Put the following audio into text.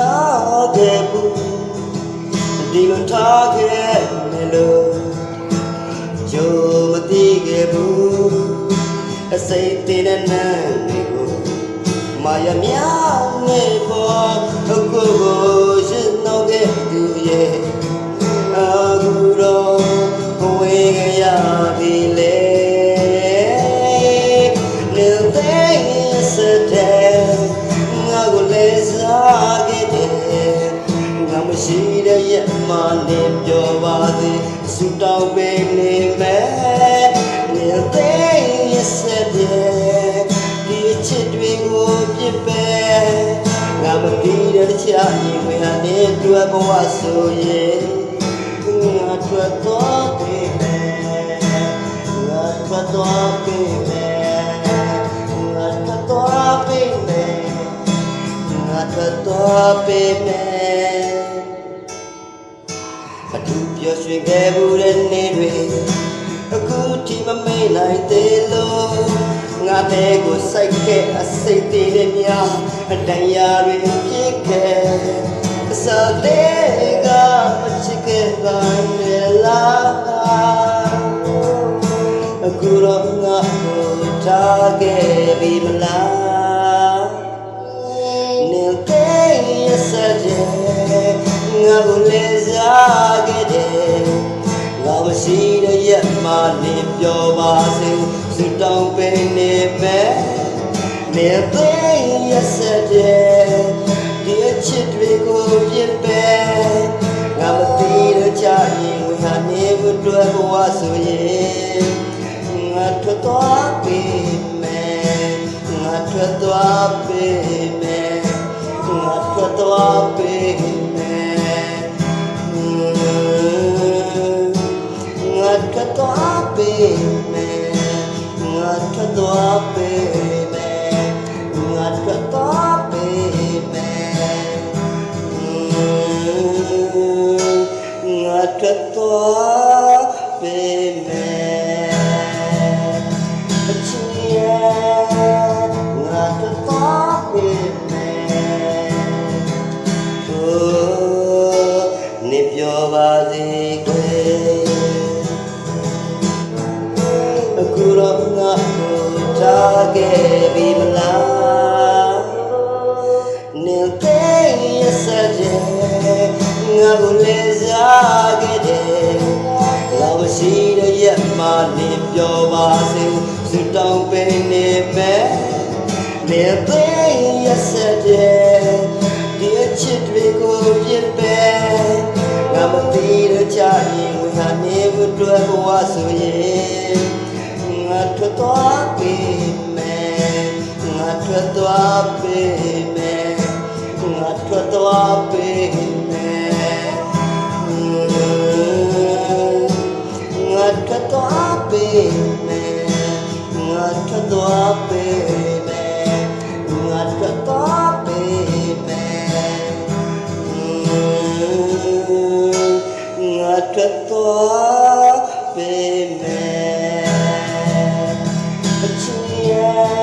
တင်ထားခဲ့ဘူးဒီလိုထားခဲ့မယ်လို့ကြိုမသိခဲ့ဘူးအစိတ်တည်တဲ့နန်းတွေကိုမာယာများနေပေါ်အခုကို နေပြောပါသေးစူတောင်းပေးနေမယ်နေသေးစတဲ့ဒီချစ်တွေကိုပြစ်ပဲငါမပြီးတဲ့ချာရင်ဝင်နေတွေ့ဘဝဆိုရင်ငါထွက်တော့ပြီမယ်ငါထွက်တော့ပြီမယ်ငါထွက်တော့ပြီမယ်ငါထွက်တော့ပြီမယ် ပြောရွှင်ခဲ့မှုတဲ့နေ့တွေအခုထိမမေ့နိုင်သေးလို့ငါတဲ့ကိုစိုက်ခဲ့အစိတ်သေးတဲ့များအတရားတွေဖြစ်ခဲ့အစားတဲ့ကမချစ်ခဲ့တဲ့လားအခုတော့ငါကိုထားခဲ့ပြီမလား ငါကိုလေးစားခဲ့တယ်ငါမရှိတဲ့ရက်မှနေပြောပါစေစတောင်းပင်နေမယ်နေတဲ့ရစတဲ့ဒီအချစ်တွေကိုပြစ်ပဲငါမသိတဲ့ချရင်ဝဟာနေဘွတွေ့ဘဝဆိုရင်ငါထွက်သွားပြီ ထွက်သွားပြီမယ်အချစ်ရဲ့ငါထွက်သွားပြီမယ် Oh, နေပြောပါစေကွယ်အခုတော့ငါကိုထားခဲ့ပြီမလားနေတဲ့ရစ ရက်မှနေပြောပါစေစတောင်းပင်နေမယ်နေတဲ့ရစတဲ့ဒီအချစ်တွေကိုပြစ်ပဲငါမသိတဲ့ချရင်ဝဟာနေဘွတွေ့ဘဝဆိုရင်ငါထွက်သွားပြီမယ်ငါထွက်သွားပြီမယ်ငါထွက်သွား ငါထွက်သွားပြီမယ်အချစ်ရဲ့